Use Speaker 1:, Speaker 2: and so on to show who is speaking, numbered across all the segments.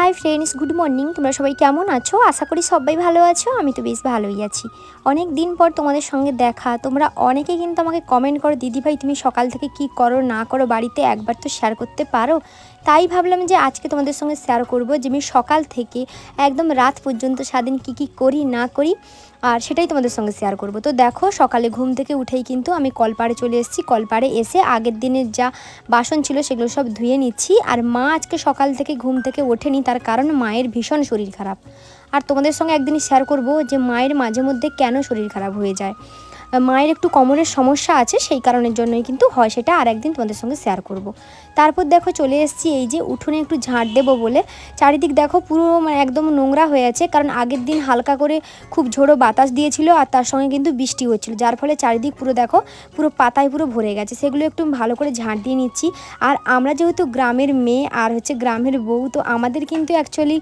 Speaker 1: Hi friends good morning তোমরা সবাই কেমন আছো? আশা করি সবাই ভালো আছো, আমি তো বেশ ভালোই আছি। অনেক দিন পর তোমাদের সঙ্গে দেখা। তোমরা অনেকে কিন্তু আমাকে কমেন্ট করো, দিদি ভাই, তুমি সকাল থেকে কি করো, না করো, বাড়িতে একবার তো শেয়ার করতে পারো? তাই ভাবলাম যে আজকে তোমাদের সঙ্গে শেয়ার করব যে আমি সকাল থেকে একদম রাত পর্যন্ত সারাদিন কি কি করি, না করি। আর সেটাই তোমাদের সঙ্গে শেয়ার করব। তো দেখো, সকালে ঘুম থেকে উঠেই কিন্তু আমি কলপাড়ে চলে এসেছি। কলপাড়ে এসে আগের দিনের যা বাসন ছিল সেগুলো সব ধুয়ে নিচ্ছি। আর মা আজকে সকাল থেকে ঘুম থেকে ওঠেনি, তার কারণ মায়ের ভীষণ শরীর খারাপ। আর তোমাদের সঙ্গে একদিন শেয়ার করব যে মায়ের মাঝে মধ্যে কেন শরীর খারাপ হয়ে যায়? মায়ের একটু কোমরের সমস্যা আছে, সেই কারণের জন্যই কিন্তু হয় সেটা আর একদিন তোমাদের সঙ্গে শেয়ার করব। তারপর দেখো চলে এসেছি এই যে উঠোনে একটু ঝাঁট দেবো বলে। চারিদিক দেখো পুরো মানে একদম নোংরা হয়ে আছে, কারণ আগের দিন হালকা করে খুব ঝোড়ো বাতাস দিয়েছিল আর তার সঙ্গে কিন্তু বৃষ্টি হচ্ছিল, যার ফলে চারিদিক পুরো দেখো পুরো পাতায় পুরো ভরে গেছে। সেগুলো একটু ভালো করে ঝাঁট দিয়ে নিচ্ছি। আর আমরা যেহেতু গ্রামের মেয়ে আর হচ্ছে গ্রামের বউ, তো আমাদের কিন্তু অ্যাকচুয়ালি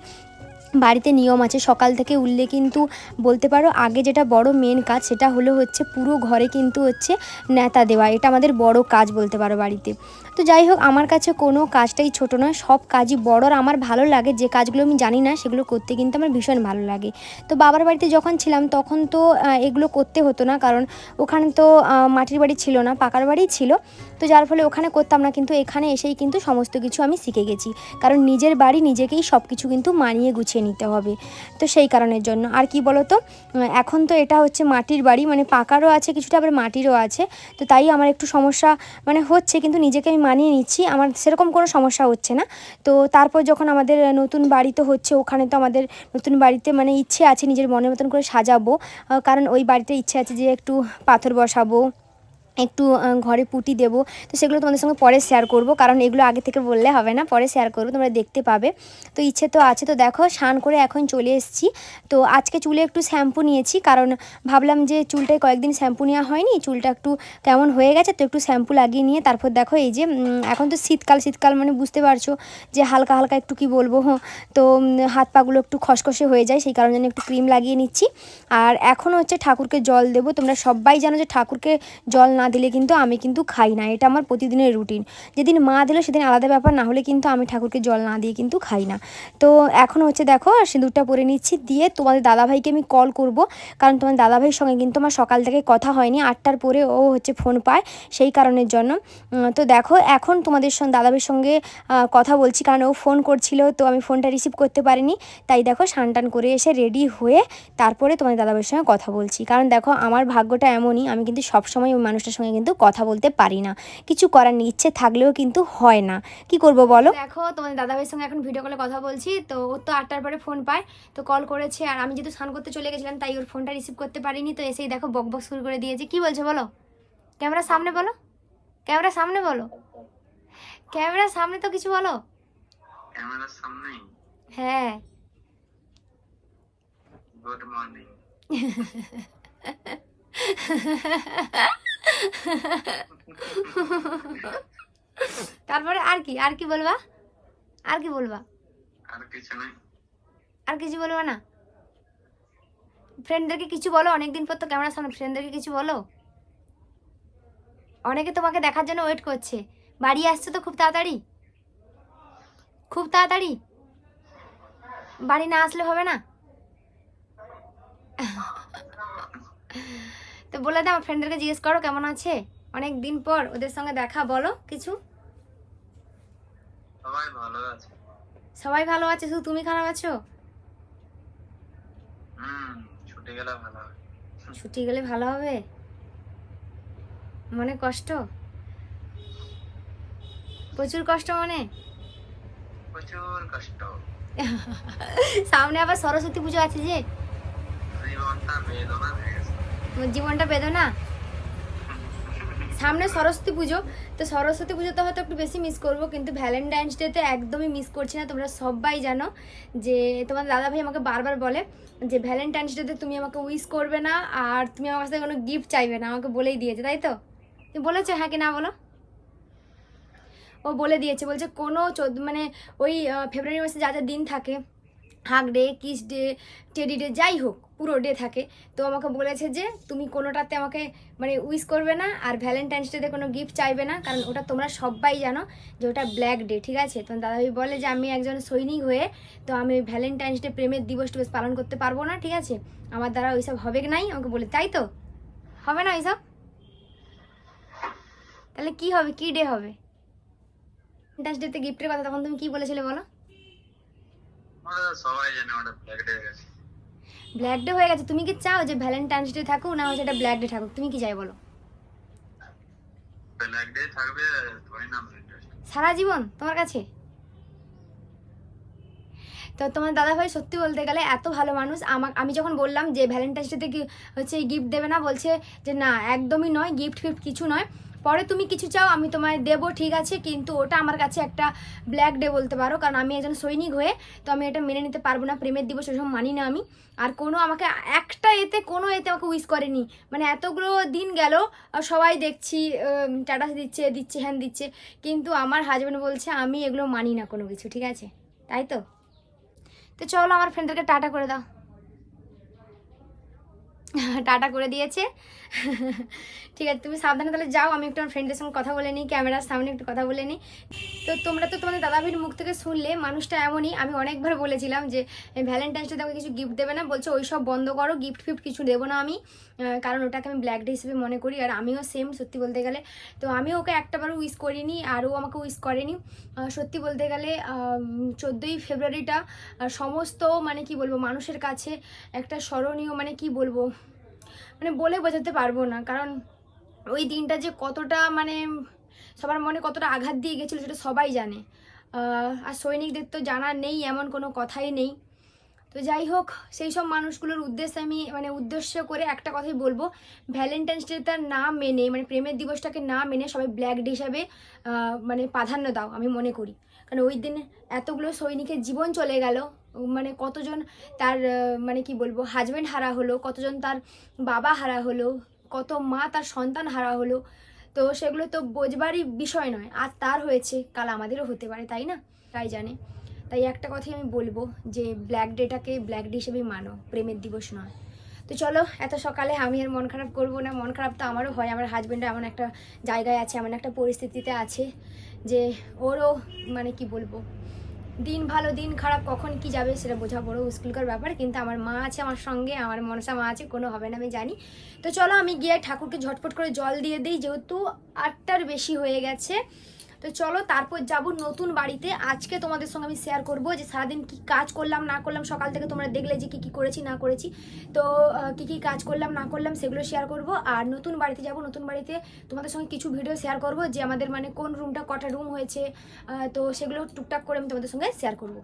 Speaker 1: বাড়িতে নিয়ম আছে। সকাল থেকে উঠলে কিন্তু বলতে পারো আগে যেটা বড় মেন কাজ সেটা হলো হচ্ছে পুরো ঘরে কিন্তু হচ্ছে নেতা দেওয়া। এটা আমাদের বড় কাজ বলতে পারো বাড়িতে। তো যাই হোক, আমার কাছে কোনো কাজটাই ছোট নয়। সব কাজই বড় আর আমার ভালো লাগে। যে কাজগুলো আমি জানি না, সেগুলো করতে কিন্তু আমার ভীষণ ভালো লাগে। তো বাবার বাড়িতে যখন ছিলাম, তখন তো এগুলো করতে হতো না। কারণ ওখানে তো মাটির বাড়ি ছিল না, পাকার বাড়ি ছিল। তো যার ফলে ওখানে করতাম না। কিন্তু এখানে এসেই কিন্তু সমস্ত কিছু আমি শিখে গেছি। কারণ নিজের বাড়ি নিজেকেই সব কিছু কিন্তু মানিয়ে গুছিয়ে নিতে হবে। তো সেই কারণের জন্য। আর কি তো এখন তো এটা হচ্ছে মাটির বাড়ি। মানে পাকারও আছে, কিছুটা আবার মাটিরও আছে। তো তাই আমার একটু সমস্যা মানে হচ্ছে। কিন্তু নিজেকে আমি মানিয়ে নিচ্ছি, আমার সেরকম কোনো সমস্যা হচ্ছে না। তো তারপর যখন আমাদের নতুন বাড়ি তো হচ্ছে, ওখানে তো আমাদের নতুন বাড়িতে মানে ইচ্ছে আছে নিজের মনের মতন করে সাজাবো। কারণ ওই বাড়িতে ইচ্ছে আছে যে একটু পাথর বসাবো একটু ঘরে পুঁটি দেবো। তো সেগুলো তোমাদের সঙ্গে পরে শেয়ার করব। কারণ এগুলো আগে থেকে বললে হবে না, পরে শেয়ার করব, তোমরা দেখতে পাবে। তো ইচ্ছে তো আছে। তো দেখো, স্নান করে এখন চলে এসেছি। তো আজকে চুলে একটু শ্যাম্পু নিয়েছি। কারণ ভাবলাম যে চুলটায় কয়েকদিন শ্যাম্পু নেওয়া হয়নি। চুলটা একটু কেমন হয়ে গেছে, তো একটু শ্যাম্পু লাগিয়ে নিয়ে তারপর দেখো এই যে এখন তো শীতকাল শীতকাল মানে বুঝতে পারছ যে হালকা হালকা একটু কি বলব হ্যাঁ তো হাত পাগুলো একটু খসখসে হয়ে যায়, সেই কারণে একটু ক্রিম লাগিয়ে নিচ্ছি। আর এখন হচ্ছে ঠাকুরকে জল দেবো। তোমরা সবাই জানো যে ঠাকুরকে জল না দিলে কিন্তু আমি কিন্তু খাই না। এটা আমার প্রতিদিনের রুটিন যেদিন মা দিল, সেদিন আলাদা ব্যাপার। না হলে কিন্তু আমি ঠাকুরকে জল না দিয়ে কিন্তু খাই না। তো এখন হচ্ছে দেখো, সিঁদুরটা পরে নিচ্ছি। দিয়ে তোমাদের দাদাভাইকে আমি কল করব। কারণ তোমার দাদাভাইয়ের সঙ্গে কিন্তু আমার সকাল থেকে কথা হয়নি। আটটার পরে ও হচ্ছে ফোন পায় সেই কারণের জন্য। তো দেখো, এখন তোমাদের সঙ্গে, দাদাভাইয়ের সঙ্গে কথা বলছি। কারণ ও ফোন করছিল, তো আমি ফোনটা রিসিভ করতে পারিনি। তাই দেখো, স্নান টান করে এসে রেডি হয়ে তারপরে তোমাদের দাদাভাইয়ের সঙ্গে কথা বলছি। কারণ দেখো, আমার ভাগ্যটা এমনই। আমি কিন্তু সবসময় ওই মানুষটার সঙ্গে কিন্তু কথা বলতে পারি না। কিছু করার ইচ্ছে থাকলেও কিন্তু হয় না। কি করব বলো? দেখো তোমাদের দাদাভাইয়ের সঙ্গে এখন ভিডিও কলে কথা বলছি তো ওর তো আটটার পরে ফোন পায় তো কল করেছে আর আমি যেহেতু স্নান করতে চলে গেছিলাম তাই ওর ফোনটা রিসিভ করতে পারিনি তো এসেই দেখো বক বক শুরু করে দিয়েছে। কি বলছো বলো? ক্যামেরার সামনে বলো। ক্যামেরার সামনে বলো। ক্যামেরার সামনে তো কিছু বলো।
Speaker 2: ক্যামেরার সামনে?
Speaker 1: হ্যাঁ।
Speaker 2: গুড মর্নিং
Speaker 1: তারপরে আর কি আর কি বলবা? আর কি বলবা?
Speaker 2: আর কিছু নেই।
Speaker 1: আর কিছু বলবা না? ফ্রেন্ডদেরকে কিছু বলো অনেকদিন পর তো ক্যামেরার সামনে ফ্রেন্ডদেরকে কিছু বলো। অনেকে তোমাকে দেখার জন্য ওয়েট করছে। বাড়ি আসছে তো খুব তাড়াতাড়ি? খুব তাড়াতাড়ি? বাড়ি না আসলে হবে না? বলে দাও ফ্রেন্ডদেরকে জিজ্ঞেস করো কেমন আছে। অনেক দিন পর ওদের সঙ্গে দেখা বলো কিছু।
Speaker 2: সবাই ভালো আছে।
Speaker 1: সবাই ভালো আছে শুধু তুমি খারাপ আছো?
Speaker 2: ছুটে গেলে ভালো হবে।
Speaker 1: ছুটি গেলে ভালো হবে? মনে কষ্ট? প্রচুর কষ্ট মনে?
Speaker 2: প্রচুর কষ্ট।
Speaker 1: সামনে আবার সরস্বতী পুজো আছে যে।
Speaker 2: জীবনটা বেদনা
Speaker 1: জীবনটা বেদনা? সামনে সরস্বতী পুজো। তো সরস্বতী পুজোতে হয়তো একটু বেশি মিস করব, কিন্তু ভ্যালেন্টাইন্স ডেতে একদমই মিস করছি না। তোমরা সবাই জানো যে তোমার দাদা ভাই আমাকে বারবার বলে যে ভ্যালেন্টাইন্স ডেতে তুমি আমাকে উইশ করবে না, আর তুমি আমার কাছে কোনো গিফট চাইবে না। আমাকে বলেই দিয়েছে, তাই তো? তুমি বলেছ হ্যাঁ কি না বলো? ও বলে দিয়েছে, বলছে কোনো চোদ্দ মানে ওই ফেব্রুয়ারি মাসে যা যা দিন থাকে hug day kiss day teddy day যাই হোক, পুরো ডে থাকে। তো আমাকে বলেছে যে, তুমি কোনোটাতে আমাকে মানে উইশ করবে না আর ভ্যালেন্টাইন্স ডেতে কোনো গিফট চাইবে না, কারণ ওটা তোমরা সবাই জানো যে ওটা ব্ল্যাক ডে ঠিক আছে? তো দাদাভাই বলে যে, আমি একজন সৈনিক হয়ে, তো আমি ওই ভ্যালেন্টাইন্স ডে প্রেমের দিবস টিবস পালন করতে পারব না, ঠিক আছে? আমার দ্বারা ওইসব হবে কি নাই, আমাকে বলে, তাই তো? হবে না ওইসব? তাহলে কি হবে? কি ডে হবে? ভ্যালেন্টাইন্স ডেতে গিফটের কথা তখন তুমি কি বলেছিলে বলো?
Speaker 2: সবাই জানে ওটা ব্ল্যাক ডে গেছে।
Speaker 1: ব্ল্যাক ডে হয়ে গেছে। তুমি কি চাও যে ভ্যালেন্টাইন্স ডে থাকুক না হচ্ছে এটা ব্ল্যাক ডে থাকুক? তুমি কি চাই বলো?
Speaker 2: ব্ল্যাক ডে থাকবে না
Speaker 1: সারা জীবন? তোমার কাছে? তো তোমার দাদাভাই সত্যি বলতে গেলে এত ভালো মানুষ। আমাক আমি যখন বললাম যে ভ্যালেন্টাইন্স ডেতে কি হচ্ছে গিফট দেবে না বলছে যে না একদমই নয় গিফট ফিফট কিছু নয়। পরে তুমি কিছু চাও, আমি তোমায় দেবো, ঠিক আছে? কিন্তু ওটা আমার কাছে একটা ব্ল্যাক ডে বলতে পারো, কারণ আমি একজন সৈনিক হয়ে, তো আমি এটা মেনে নিতে পারব না, প্রেমের দিবস ওসব মানি না আমি। আর কোনো আমাকে, একটা এতে, কোনো এতে আমাকে উইশ করেনি। মানে এতগুলো দিন গেল সবাই দেখছি টাটাস দিচ্ছে দিচ্ছে হ্যান দিচ্ছে, কিন্তু আমার হাজব্যান্ড বলছে, আমি এগুলো মানি না কোনো কিছু, ঠিক আছে? তাই তো? তো চলো আমার ফ্রেন্ডদেরকে টাটা করে দাও। টাটা করে দিয়েছে। ঠিক আছে, তুমি সাবধানে তাহলে যাও, আমি একটু আমার ফ্রেন্ডের সঙ্গে কথা বলে নিই, ক্যামেরার সামনে একটু কথা বলে নিই। তো তোমরা তো তোমাদের দাদাভির মুখ থেকে শুনলে, মানুষটা এমনই, আমি অনেকবার বলেছিলাম যে ভ্যালেন্টাইন্স ডে আমাকে কিছু গিফট দেবে না। বলছে, ওই সব বন্ধ করো গিফট ফিফট কিছু দেবো না আমি। কারণ ওটাকে আমি ব্ল্যাক ডে হিসেবে মনে করি, আর আমিও সেম সত্যি বলতে গেলে। তো আমি ওকে একটাবারও উইশ করিনি, আর ও আমাকে উইশ করেনি। সত্যি বলতে গেলে চোদ্দোই ফেব্রুয়ারিটা সমস্ত মানে কি বলব, মানুষের কাছে একটা স্মরণীয় মানে কি বলব মানে বলে বোঝাতে পারব না। কারণ ওই দিনটা যে কতটা মানে সবার মনে কতটা আঘাত দিয়ে গেছিল সেটা সবাই জানে। আর সৈনিকদের তো জানা নেই, এমন কোনো কথাই নেই। তো যাই হোক, সেই সব মানুষগুলোর উদ্দেশ্যে আমি মানে উদ্দেশ্য করে একটা কথাই বলব। ভ্যালেন্টাইন্স ডেটা না মেনে মানে প্রেমের দিবসটাকে না মেনে সবাই ব্ল্যাক ডে হিসাবে মানে প্রাধান্য দাও, আমি মনে করি। কারণ ওই দিন এতগুলো সৈনিকের জীবন চলে গেল। মানে কতজন তার মানে কি বলব হাজব্যান্ড হারা হলো, কতজন তার বাবা হারা হলো, কত মা তার সন্তান হারা হলো, তো সেগুলো তো বোঝবারই বিষয় নয়। আজ তার হয়েছে, কাল আমাদেরও হতে পারে, তাই না? তাই জানে। তাই একটা কথাই আমি বলব যে ব্ল্যাক ডেটাকে ব্ল্যাক ডে হিসেবেই মানো, প্রেমের দিবস নয়। তো চলো, এত সকালে আমি আর মন খারাপ করব না। মন খারাপ তো আমারও হয়, আমার হাজব্যান্ড এমন একটা জায়গায় আছে, এমন একটা পরিস্থিতিতে আছে যে, ওরও মানে কি বলব দিন ভালো, দিন খারাপ, কখন কি যাবে সেটা বোঝা বড় মুশকিলকর ব্যাপার, কিন্তু আমার মা আছে আমার সঙ্গে, আমার মনসা মা আছে, কোনো হবে না, আমি জানি। তো চলো আমি গিয়ে ঠাকুরকে ঝটপট করে জল দিয়ে দিই, যেহেতু আটটার বেশি হয়ে গেছে। তো চলো তারপর যাব নতুন বাড়িতে। আজকে তোমাদের সঙ্গে আমি শেয়ার করব যে সারাদিন কি কাজ করলাম, না করলাম, সকাল থেকে তোমরা দেখলে যে কী কী করেছি, না করেছি। তো কি কি কাজ করলাম, না করলাম সেগুলো শেয়ার করব। আর নতুন বাড়িতে যাব, নতুন বাড়িতে তোমাদের সঙ্গে কিছু ভিডিও শেয়ার করব যে আমাদের মানে কোন রুমটা কটা রুম হয়েছে তো সেগুলো টুকটাক করে আমি তোমাদের সঙ্গে শেয়ার করব।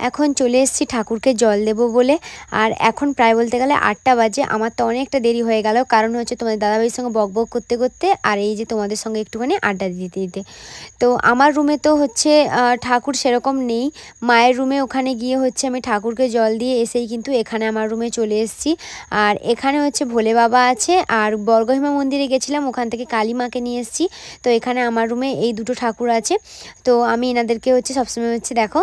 Speaker 1: এখন চলে এসেছি ঠাকুরকে জল দেব বলে। আর এখন প্রায় বলতে গেলে আটটা বাজে, আমার তো অনেকটা দেরি হয়ে গেল। কারণ হচ্ছে তোমাদের দাদাভাইয়ের সঙ্গে বক বক করতে করতে আর এই যে তোমাদের সঙ্গে একটুখানি আড্ডা দিতে দিতে। তো আমার রুমে তো হচ্ছে ঠাকুর সেরকম নেই। মায়ের রুমে ওখানে গিয়ে হচ্ছে আমি ঠাকুরকে জল দিয়ে এসেই কিন্তু এখানে আমার রুমে চলে এসেছি। আর এখানে হচ্ছে ভোলে বাবা আছে। আর বর্গহিমা মন্দিরে গেছিলাম, ওখান থেকে কালী মাকে নিয়ে এসেছি। তো এখানে আমার রুমে এই দুটো ঠাকুর আছে। তো আমি এনাদেরকে হচ্ছে সবসময় হচ্ছে দেখো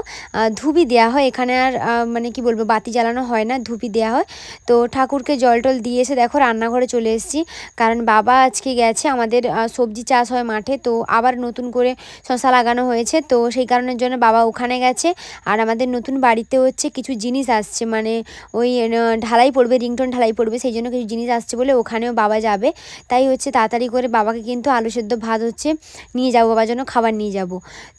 Speaker 1: ধুবি দেওয়া হয়। এখানে আর মানে কি বলব, বাতি জ্বালানো হয় না, ধুপি দেওয়া হয়। তো ঠাকুরকে জল টল দিয়ে এসে দেখো রান্নাঘরে চলে এসেছি। কারণ বাবা আজকে গেছে আমাদের সবজি চাষ হয় মাঠে, তো আবার নতুন করে শশা লাগানো হয়েছে। তো সেই কারণের জন্য বাবা ওখানে গেছে। আর আমাদের নতুন বাড়িতে হচ্ছে কিছু জিনিস আসছে মানে ওই ঢালাই পড়বে, রিংটন ঢালাই পড়বে, সেই জন্য কিছু জিনিস আসছে বলে ওখানেও বাবা যাবে। তাই হচ্ছে তাড়াতাড়ি করে বাবাকে কিন্তু আলু সেদ্ধ ভাত হচ্ছে নিয়ে যাব, বাবার জন্য খাবার নিয়ে যাব।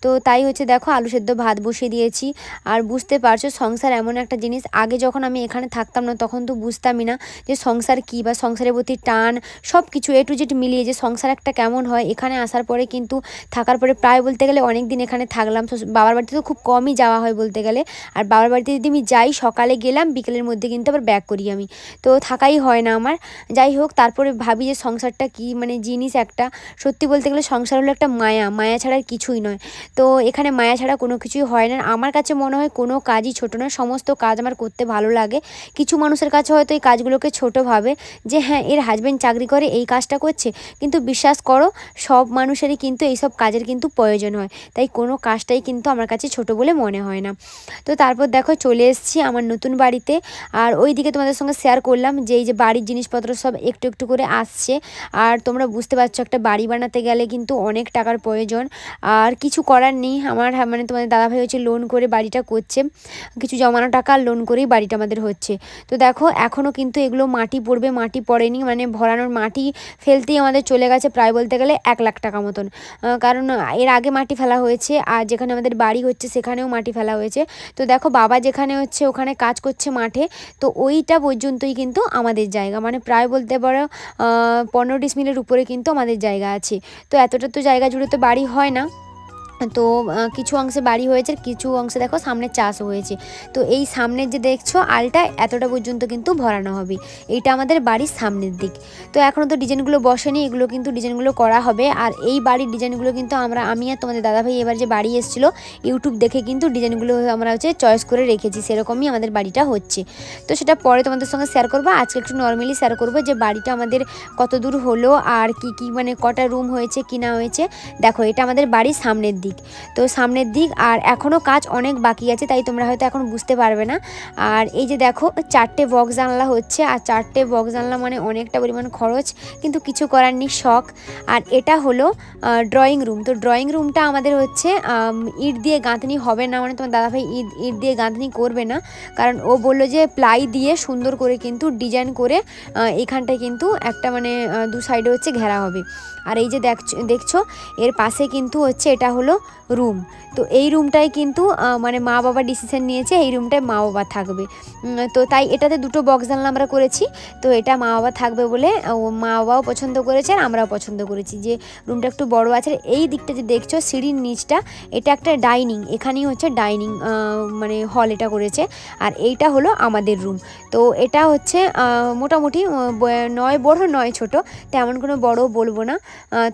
Speaker 1: তো তাই হচ্ছে দেখো আলু সেদ্ধ ভাত বসিয়ে দিয়েছি। আর বুঝতে পারছ সংসার এমন একটা জিনিস। আগে যখন আমি এখানে থাকতাম না, তখন তো বুঝতামই না যে সংসার কী বা সংসারের প্রতি টান সব কিছু এ টু জেড মিলিয়ে যে সংসার একটা কেমন হয়। এখানে আসার পরে কিন্তু থাকার পরে প্রায় বলতে গেলে অনেক দিন এখানে থাকলাম। বাবার বাড়িতে তো খুব কমই যাওয়া হয় বলতে গেলে। আর বাবার বাড়িতে যদি আমি যাই, সকালে গেলাম, বিকেলের মধ্যে কিন্তু আবার ব্যাক করি আমি। তো থাকাই হয় না আমার। যাই হোক, তারপরে ভাবি যে সংসারটা কি মানে জিনিস একটা। সত্যি বলতে গেলে সংসার হলো একটা মায়া। মায়া ছাড়া কিছুই নয়। তো এখানে মায়া ছাড়া কোনো কিছুই হয় না। আমার কাছে মনে হয় কোনো
Speaker 3: কাজই ছোটো নয় সমস্ত কাজ আমার করতে ভালো লাগে। কিছু মানুষের কাছে হয়তো এই কাজগুলোকে ছোটো ভাবে যে হ্যাঁ এর হাজব্যান্ড চাকরি করে এই কাজটা করছে। কিন্তু বিশ্বাস করো সব মানুষেরই কিন্তু এইসব কাজের কিন্তু প্রয়োজন হয়। তাই কোনো কাজটাই কিন্তু আমার কাছে ছোট বলে মনে হয় না। তো তারপর দেখো চলে এসেছি আমার নতুন বাড়িতে। আর ওই দিকে তোমাদের সঙ্গে শেয়ার করলাম যে এই যে বাড়ির জিনিসপত্র সব একটু একটু করে আসছে। আর তোমরা বুঝতে পারছ একটা বাড়ি বানাতে গেলে কিন্তু অনেক টাকার প্রয়োজন। আর কিছু করার নেই। আমার হ্যাঁ, মানে তোমাদের দাদাভাই হচ্ছে লোন করে বাড়িটা করছে। কিছু জমানো টাকা লোন করেই বাড়িটা আমাদের হচ্ছে। তো দেখো এখনও কিন্তু এগুলো মাটি পড়বে, মাটি পড়েনি মানে ভরানোর মাটি ফেলতেই আমাদের চলে গেছে প্রায় বলতে গেলে এক লাখ টাকা মতন। কারণ এর আগে মাটি ফেলা হয়েছে, আর যেখানে আমাদের বাড়ি হচ্ছে সেখানেও মাটি ফেলা হয়েছে। তো দেখো, বাবা যেখানে হচ্ছে ওখানে কাজ করছে মাঠে, তো ওইটা পর্যন্তই কিন্তু আমাদের জায়গা। মানে প্রায় বলতে পারো পনেরো ডিসমিলের উপরে কিন্তু আমাদের জায়গা আছে। তো এতটা তো জায়গা জুড়ে তো বাড়ি হয় না। তো কিছু অংশে বাড়ি হয়েছে কিছু অংশে দেখো সামনে চাষ হয়েছে। তো এই সামনের যে দেখছ, আলটা এতটা পর্যন্ত কিন্তু ভরানো হবে। এইটা আমাদের বাড়ির সামনের দিক। তো এখনও তো ডিজাইনগুলো বসেনি, এগুলো কিন্তু ডিজাইনগুলো করা হবে। আর এই বাড়ির ডিজাইনগুলো কিন্তু আমরা, আমি আর তোমাদের দাদাভাই এবার যে বাড়ি এসেছিল ইউটিউব দেখে কিন্তু ডিজাইনগুলো আমরা হচ্ছে চয়েস করে রেখেছি। সেরকমই আমাদের বাড়িটা হচ্ছে। তো সেটা পরে তোমাদের সঙ্গে শেয়ার করব। আজকে একটু নর্মালি শেয়ার করব যে বাড়িটা আমাদের কত দূর হলো, আর কি কি মানে কটা রুম হয়েছে, কি না হয়েছে। দেখো, এটা আমাদের বাড়ির সামনের দিক। তো সামনের দিক, আর এখনও কাজ অনেক বাকি আছে, তাই তোমরা হয়তো এখন বুঝতে পারবে না। আর এই যে দেখো, চারটে বক্স জানলা হচ্ছে, আর চারটে বক্স জানলা মানে অনেকটা পরিমাণ খরচ, কিন্তু কিছু করার নেই, শখ। আর এটা হলো ড্রয়িং রুম তো ড্রয়িং রুমটা আমাদের হচ্ছে ইট দিয়ে গাঁথনি হবে না মানে তোমার দাদাভাই ইট ইট দিয়ে গাঁথনি করবে না। কারণ ও বলল যে প্লাই দিয়ে সুন্দর করে কিন্তু ডিজাইন করে এখানটায় কিন্তু একটা মানে দু সাইডে হচ্ছে ঘেরা হবে। আর এই যে দেখছ এর পাশে কিন্তু হচ্ছে এটা হলো রুম তো এই রুমটায় কিন্তু মানে মা বাবা ডিসিশন নিয়েছে, এই রুমটায় মা বাবা থাকবে। তো তাই এটাতে দুটো বক্স জানলা আমরা করেছি। তো এটা মা বাবা থাকবে বলে মা বাবাও পছন্দ করেছে আর আমরাও পছন্দ করেছি। যে রুমটা একটু বড় আছে এই দিকটা যে দেখছ, সিঁড়ির নিচটা, এটা একটা ডাইনিং এখানেই হচ্ছে ডাইনিং মানে হল এটা করেছে। আর এইটা হলো আমাদের রুম তো এটা হচ্ছে মোটামুটি নয় বড়, নয় ছোট, তেমন কোনো বড় বলব না।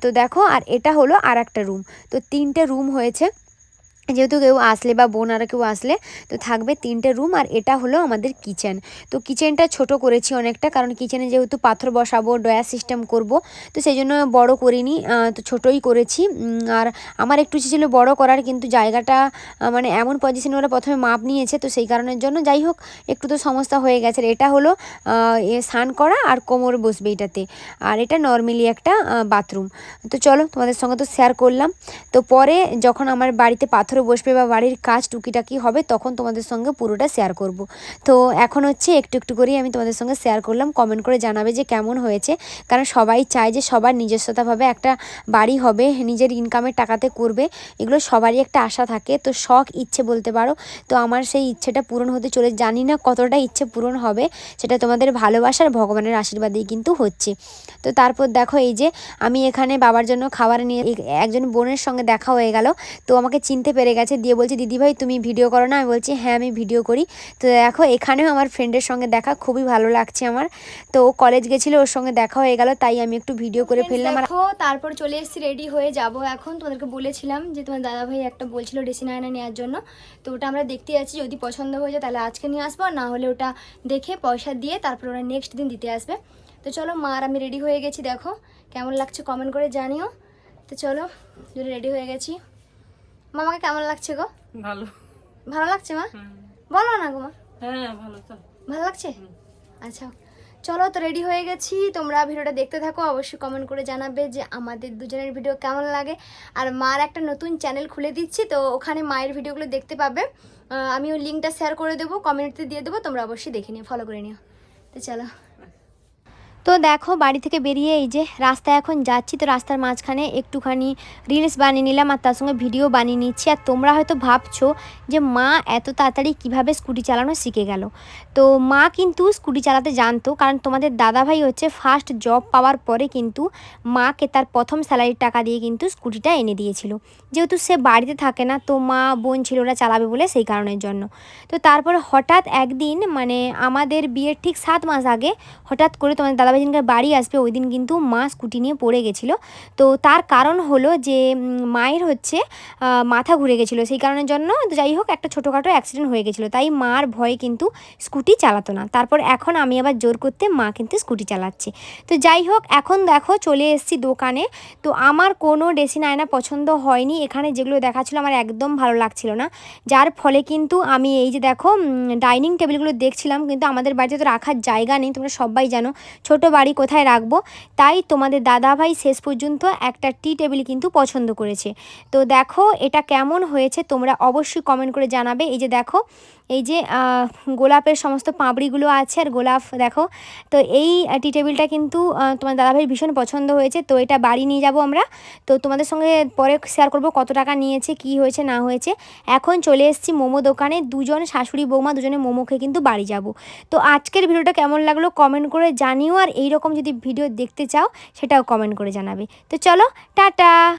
Speaker 3: তো দেখো আর এটা হলো আর একটা রুম তো তিনটে রুম হয়েছে। যেহেতু কেউ আসলে বা বোন আর কেউ আসলে, তো থাকবে তিনটে রুম আর এটা হলো আমাদের কিচেন তো কিচেনটা ছোট করেছি অনেকটা, কারণ কিচেনে যেহেতু পাথর বসাবো ডয়া সিস্টেম করব, তো সেই জন্য বড় করিনি তো ছোটই করেছি। আর আমার একটু ছিল বড় করার, কিন্তু জায়গাটা মানে এমন পজিশনে ওরা প্রথমে মাপ নিয়েছে, তো সেই কারণের জন্য যাই হোক, একটু তো সমস্যা হয়ে গেছে। এটা হলো স্নান করা আর কোমর বসবে এটাতে। আর এটা নর্মালি একটা বাথরুম তো চলো তোমাদের সঙ্গে তো শেয়ার করলাম। তো পরে যখন আমার বাড়িতে পাথর বসবে বা বাড়ির কাজ টুকিটাকি হবে, তখন তোমাদের সঙ্গে পুরোটা শেয়ার করব। তো এখন হচ্ছে একটু একটু করেই আমি তোমাদের সঙ্গে শেয়ার করলাম। কমেন্ট করে জানাবে যে কেমন হয়েছে। কারণ সবাই চায় যে সবার নিজস্বতাভাবে একটা বাড়ি হবে, নিজের ইনকামের টাকাতে করবে। এগুলো সবারই একটা আশা থাকে। তো শখ, ইচ্ছে বলতে পারো। তো আমার সেই ইচ্ছেটা পূরণ হতে চলে জানি না কতটা ইচ্ছে পূরণ হবে, সেটা তোমাদের ভালোবাসার ভগবানের আশীর্বাদেই কিন্তু হচ্ছে। তো তারপর দেখো এই যে আমি এখানে বাবার জন্য খাবার নিয়ে একজন বোনের সঙ্গে দেখা হয়ে গেল। তো আমাকে চিনতে পেরে গেছে দিয়ে বলছে দিদিভাই তুমি ভিডিও করো না? আমি বলছি হ্যাঁ আমি ভিডিও করি। তো দেখো এখানেও আমার ফ্রেন্ডের সঙ্গে দেখা খুবই ভালো লাগছে আমার। তো ও কলেজ গেছিল ওর সঙ্গে দেখা হয়ে গেল তাই আমি একটু ভিডিও করে ফেললাম। আর
Speaker 1: তারপর চলে এসেছি রেডি হয়ে যাব এখন। তোমাদেরকে বলেছিলাম যে তোমার দাদাভাই একটা বলছিল ড্রেসিং আয়না নেওয়ার জন্য। তো ওটা আমরা দেখতে যাচ্ছি যদি পছন্দ হয়ে যায় তাহলে আজকে নিয়ে আসব। না হলে ওটা দেখে পয়সা দিয়ে তারপর ওরা নেক্সট দিন দিতে আসবে। তো চলো মা আর আমি রেডি হয়ে গেছি দেখো। কেমন লাগছে কমেন্ট করে জানিও। তো চলো যদি রেডি হয়ে গেছি। মামাকে কেমন লাগছে গো?
Speaker 4: ভালো।
Speaker 1: ভালো লাগছে মা? বলো না গো মা।
Speaker 4: হ্যাঁ ভালো তো।
Speaker 1: ভালো লাগছে? আচ্ছা চলো তো রেডি হয়ে গেছি। তোমরা ভিডিওটা দেখতে থাকো অবশ্যই কমেন্ট করে জানাবে যে আমাদের দুজনের ভিডিও কেমন লাগে। আর মার একটা নতুন চ্যানেল খুলে দিচ্ছি তো ওখানে মায়ের ভিডিওগুলো দেখতে পাবে। আমি ওই লিঙ্কটা শেয়ার করে দেবো কমেন্টে দিয়ে দেবো তোমরা অবশ্যই দেখে নিও ফলো করে নিও। তো চলো।
Speaker 3: তো দেখো, বাড়ি থেকে বেরিয়ে এই যে রাস্তায় এখন যাচ্ছি, তো রাস্তার মাঝখানে একটুখানি রিলস বানিয়ে নিলাম আর তার সঙ্গে ভিডিও বানিয়ে নিচ্ছি। আর তোমরা হয়তো ভাবছ যে মা এত তাড়াতাড়ি কীভাবে স্কুটি চালানো শিখে গেল? তো মা কিন্তু স্কুটি চালাতে জানতো, কারণ তোমাদের দাদাভাই হচ্ছে ফার্স্ট জব পাওয়ার পরে কিন্তু মাকে তার প্রথম স্যালারির টাকা দিয়ে কিন্তু স্কুটিটা এনে দিয়েছিল। যেহেতু সে বাড়িতে থাকে না, তো মা, বোন, ছিল ওরা চালাবে বলে সেই কারণের জন্য। তো তারপরে হঠাৎ একদিন মানে আমাদের বিয়ের ঠিক সাত মাস আগে হঠাৎ করে তোমাদের দাদাভাই
Speaker 1: যেদিনকার বাড়ি আসবে, ওই দিন কিন্তু মা স্কুটি নিয়ে পড়ে গেছিল। তো তার কারণ হলো যে মায়ের হচ্ছে মাথা ঘুরে গেছিল। সেই কারণের জন্য যাই হোক, একটা ছোটোখাটো অ্যাক্সিডেন্ট হয়ে গেছিল। তাই মার ভয়ে কিন্তু স্কুটি চালাতো না। তারপর এখন আমি আবার জোর করতে মা কিন্তু স্কুটি চালাচ্ছে। তো যাই হোক, এখন দেখো চলে এসেছি দোকানে। তো আমার কোনো ড্রেসিং আয়না পছন্দ হয়নি। এখানে যেগুলো দেখাচ্ছিলো আমার একদম ভালো লাগছিল না। যার ফলে কিন্তু আমি এই যে দেখো ডাইনিং টেবিলগুলো দেখছিলাম। কিন্তু আমাদের বাড়িতে তো রাখার জায়গা নেই। তোমরা সবাই জানো, ছোট বাড়ি কোথায় রাখব? তাই তোমাদের দাদা ভাই শেষ পর্যন্ত একটা টি টেবিল কিন্তু পছন্দ করেছে। তো দেখো এটা কেমন হয়েছে তোমরা অবশ্যই কমেন্ট করে জানাবে। এই যে দেখো, এই যে গোলাপের সমস্ত পাঁপড়িগুলো আছে আর গোলাপ দেখো, তো এই টি টেবিলটা কিন্তু তোমার দাদাভাইয়ের ভীষণ পছন্দ হয়েছে। তো এটা বাড়ি নিয়ে যাব আমরা। তো তোমাদের সঙ্গে পরে শেয়ার করব কত টাকা নিয়েছে, কি হয়েছে, না হয়েছে। এখন চলে এসেছি মোমো দোকানে। দুজন শাশুড়ি বৌমা দুজনে মোমো খেয়ে কিন্তু বাড়ি যাব। তো আজকের ভিডিওটা কেমন লাগল কমেন্ট করে জানিও। আর এই রকম যদি ভিডিও দেখতে চাও সেটাও কমেন্ট করে জানাবে। তো চলো টাটা!